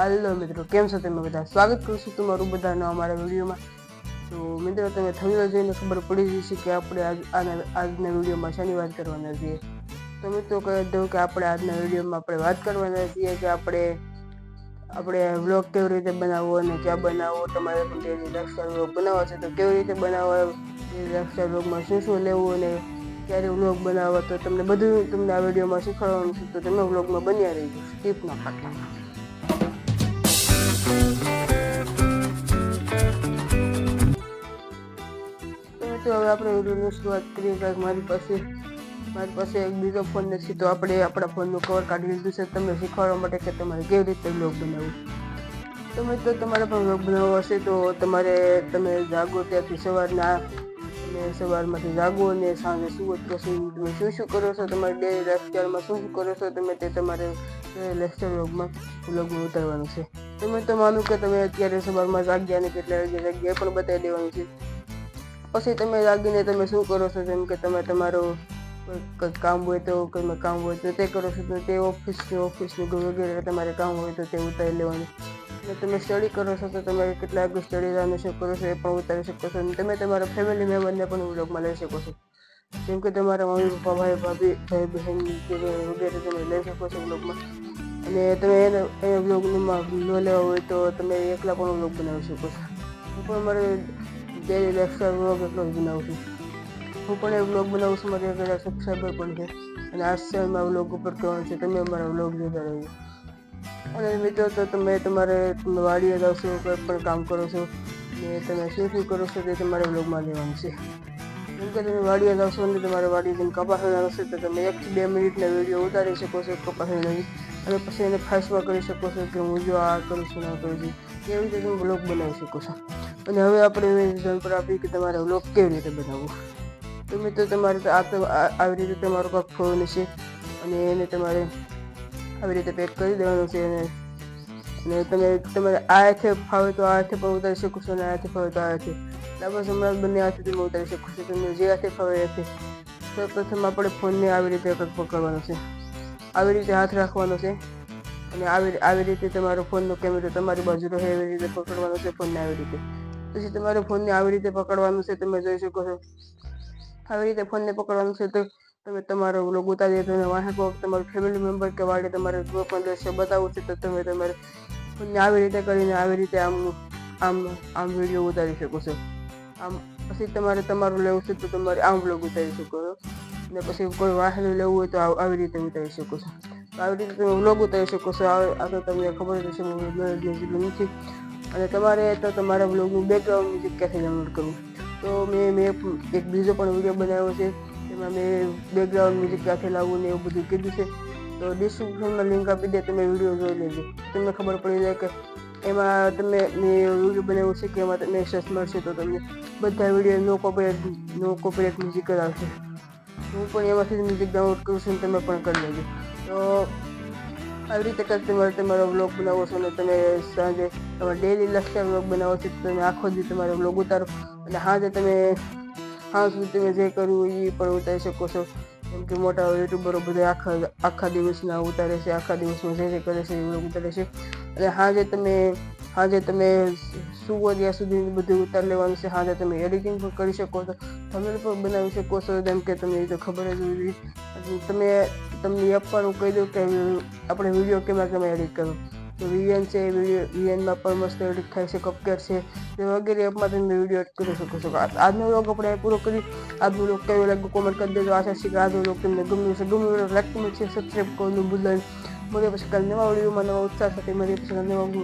હાલો મિત્રો, કેમ છો તમે બધા? સ્વાગત કરું છું તમારું બધાનો અમારા વિડીયોમાં. તો મિત્રો, તમે થંગલો જોઈને ખબર પડી જશે કે આપણે આજ આના આજના વિડીયોમાં શાની વાત કરવાના છીએ. તો મિત્રો, કહી દઉં કે આપણે આજના વિડીયોમાં આપણે વાત કરવાના છીએ કે આપણે આપણે વ્લોગ કેવી રીતે બનાવવો અને ક્યાં બનાવવો, તમારે પણ ડેલી લાઇફસ્ટાઈલ વ્લોગ બનાવવા છે. તો કેવી રીતે બનાવવા લાઇફસ્ટાઈલ વ્લોગમાં શું શું લેવું અને ક્યારે વ્લોગ બનાવવા, તો તમને બધું તમને આ વિડીયોમાં શીખવાડવાનું છે. તો તમે વ્લોગમાં બન્યા રહીજો. સ્કીપ ન કરતા. તો હવે આપણે વિડીયોની શરૂઆત કરીએ કારણ મારી પાસે મારી પાસે એક બીજો ફોન નથી તો આપણે આપણા ફોનનું કવર કાઢી લીધું છે. તમને શીખવાડવા માટે કે તમારે કેવી રીતે બ્લોગ બનાવવું? તમે તો તમારે પણ બ્લોગ બનાવવો હશે તો તમારે, તમે જાગો ત્યાંથી સવારના અને સવારમાંથી જાગો અને સાંજે સુવો પછી તમે શું શું કરો છો? તમારે ડેલી લાઈફસ્ટાઈલમાં શું શું કરો છો? તમે તે તમારે લાઈફસ્ટાઈલ બ્લોગમાં બ્લોગમાં ઉતારવાનું છે. તો મેં તો માનું કે તમે અત્યારે સવારમાં જાગ્યા અને કેટલા વાગે જાગ્યા પણ બતાવી દેવાનું છે. પછી તમે જાગીને તમે શું કરો છો? જેમ કે તમે તમારું કોઈ કામ હોય તો કોઈ કામ હોય તો તે કરો છો તો તે ઓફિસનું ઓફિસનું વગેરે તમારે કામ હોય તો તે ઉતારી લેવાનું. અને તમે સ્ટડી કરો છો તો તમે કેટલા વાગે સ્ટડી લાવવાનું શું કરો છો એ પણ ઉતારી શકો છો અને તમે તમારા ફેમિલી મેમ્બરને પણ વ્લોગમાં લઈ શકો છો. જેમ કે તમારા મમ્મી પપ્પા, ભાઈ, ભાભી, ભાઈ બહેન વગેરે તમે લઈ શકો છો વ્લોગમાં અને તમે એ વ્લોગમાં ન લેવા હોય તો તમે એકલા પણ બ્લોગ બનાવી શકો છો. હું પણ મારે ડેલી લાઈફસ્ટાઈલ વ્લોગ એટલો જ બનાવું છું. હું પણ એ વ્લોગ બનાવું છું, મારે હજાર સબસ્ક્રાઈબર પણ છે. અને આ ચેનલમાં વ્લોગ ઉપર કહેવાનું છે, તમે અમારા વ્લોગ જોતા રહેજો અને મિત્રો, તો તમે તમારે તમે વાડીએ જાઓ છો, કોઈ પણ કામ કરો છો, ને તમે શું શું કરો છો તે તમારે વ્લોગમાં લેવાનું છે. જેમ કે તમે વાડીએ જાઓ અને તમારે વાડી જેમ કપાસ છે, તો તમે એકથી બે મિનિટના વીડિયો ઉતારી શકો છો કપાસ વીણવાની અને પછી એને ફાસ્ટમાં કરી શકો છો કે હું જો આ કરું છું ના કરું છું. એવી રીતે તમે વ્લોગ બનાવી શકો છો. અને હવે આપણે જાણ પર આપી કે તમારે વ્લોગ કેવી રીતે બનાવવું. તો મિત્રો તમારે આ તો આવી રીતે તમારો કાંક ફોન છે. અને એને તમારે આવી રીતે પેક કરી દેવાનું છે અને અને તમે તમારે આ હાથે ફાવે તો આ હાથે પણ ઉતારી શકો છો અને આ ફાવે તો આ હાથે. બસ બંને હાથે તમે ઉતારી શકો છો. તમને જે હાથે ફાવે હાથે. સૌપ્રથમ આપણે ફોનને આવી રીતે પકડવાનો છે. આવી રીતે હાથ રાખવાનો છે. અને આવી આવી રીતે તમારો ફોનનો કેમેરો તમારી બાજુ રહે એવી રીતે પકડવાનો છે ફોનને આવી રીતે. પછી તમારે ફોનને આવી રીતે પકડવાનું છે તમે જોઈ શકો છો. આવી રીતે ફોનને પકડવાનું છે તો તમે તમારો વ્લોગ ઉતારીએ તો વાહકો તમારું ફેમિલી મેમ્બર કે વાળે તમારે પણ દ્રશ્ય બતાવવું છે તો તમે તમારે ફોનને આવી રીતે કરીને આવી રીતે આમ આમ આમ વીડિયો ઉતારી શકો છો. આમ, પછી તમારે તમારું લેવું છે તો તમારે આમ વ્લોગ ઉતારી શકો છો. અને પછી કોઈ વાહન લેવું હોય તો આવી રીતે ઉતારી શકો છો. આવી રીતે તમે વ્લોગ ઉતારી શકો છો. આ તો તમને ખબર જ નથી. અને તમારે તો તમારા વ્લોગનું બેકગ્રાઉન્ડ મ્યુઝિક ક્યાંથી ડાઉનલોડ કરવું? તો મેં મેં એક બીજો પણ વીડિયો બનાવ્યો છે, એમાં મેં બેકગ્રાઉન્ડ મ્યુઝિક ક્યાંથી લાવવું ને એવું બધું કીધું છે. તો ડિસ્ક્રિપ્શનમાં લિંક આપી દે, તમે વીડિયો જોઈ લેજો. તમને ખબર પડી જાય કે એમાં તમે, મેં વીડિયો બનાવ્યો છે કે એમાં તમને સસ મળશે તો તમને બધા video no copyright no copyright music જ આવશે. હું પણ એમાંથી મ્યુઝિક ડાઉનલોડ કરું છું તમે પણ કરી લેજો. તો આવી રીતે કંઈક તમારે વ્લોગ બનાવો છો અને તમે સાંજે તમારે ડેલી લક્ષ્ય વ્લોગ બનાવો છો તમે આખો દી તમારો વ્લોગ ઉતારો અને સાંજે તમે સાંજ સુધી તમે જે કરવું એ પણ ઉતારી શકો છો. કેમ કે મોટા યુટ્યુબરો બધા આખા આખા દિવસના ઉતારે છે, આખા દિવસમાં જે જે કરે છે એ ઉતારે છે. અને સાંજે તમે સાંજે તમે સુવો ત્યાં સુધી બધું ઉતારી લેવાનું છે સાંજે તમે એડિટિંગ પણ કરી શકો છો. તમે પણ બનાવી શકો છો, જેમ કે તમને એ તો ખબર જ હોવી તમે, તમને એ પણ હું કહી દઉં કે આપણે વીડિયો કેમાં તમે એડિટ કરો? તો વીએન છે વીએનમાં પણ મસ્ત એડિટ થાય છે, કપકેટ છે, તે વગેરે એપમાં તમે વીડિયો એડ કરી શકો છો. આજનો વ્લોગ આપણે પૂરો કરી આજનો વ્લોગ કેવો લાગ્યો? કોમેન્ટ કરી દેજો. આશા છે કે આજનો વ્લોગ તમને ગમ્યું છે ગમ્યું હોય લાઈક છે સબસ્ક્રાઈબ કરવાનું ભૂલતા முதல் நிலவழியும் மன்னவ உற்சாகத்தை மதிய நிலவும்